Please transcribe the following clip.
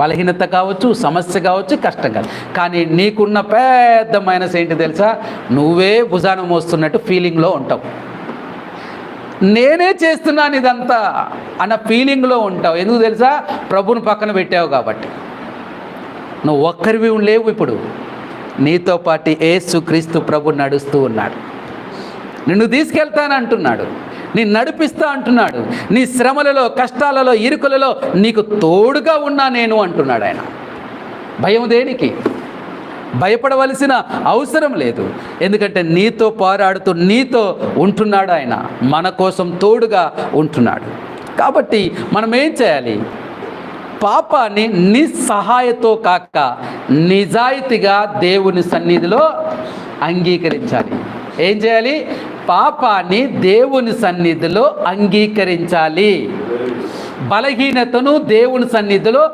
బలహీనత కావచ్చు సమస్య కావచ్చు కష్టం కావచ్చు కానీ నీకున్న పెద్ద మైనస్ ఏంటి తెలుసా? నువ్వే భుజానం మోస్తున్నట్టు ఫీలింగ్లో ఉంటావు. నేనే చేస్తున్నాను ఇదంతా అన్న ఫీలింగ్లో ఉంటావు. ఎందుకు తెలుసా? ప్రభుని పక్కన పెట్టావు కాబట్టి. నువ్వు ఒక్కరివి లేవు ఇప్పుడు. నీతో పాటు ఏసు క్రీస్తు ప్రభు నడుస్తూ ఉన్నాడు. నిన్ను తీసుకెళ్తానంటున్నాడు. నేను నడిపిస్తా అంటున్నాడు. నీ శ్రమలలో కష్టాలలో ఇరుకులలో నీకు తోడుగా ఉన్నా నేను అంటున్నాడు ఆయన. భయం దేనికి? భయపడవలసిన అవసరం లేదు. ఎందుకంటే నీతో పోరాడుతూ నీతో ఉంటున్నాడు ఆయన. మన కోసం తోడుగా ఉంటున్నాడు. కాబట్టి మనం ఏం చేయాలి? పాపాన్ని నిస్సహాయతో కాక నిజాయితీగా దేవుని సన్నిధిలో అంగీకరించాలి. ఏం చేయాలి? పాపాన్ని దేవుని సన్నిధిలో అంగీకరించాలి. బలహీనతను దేవుని సన్నిధిలో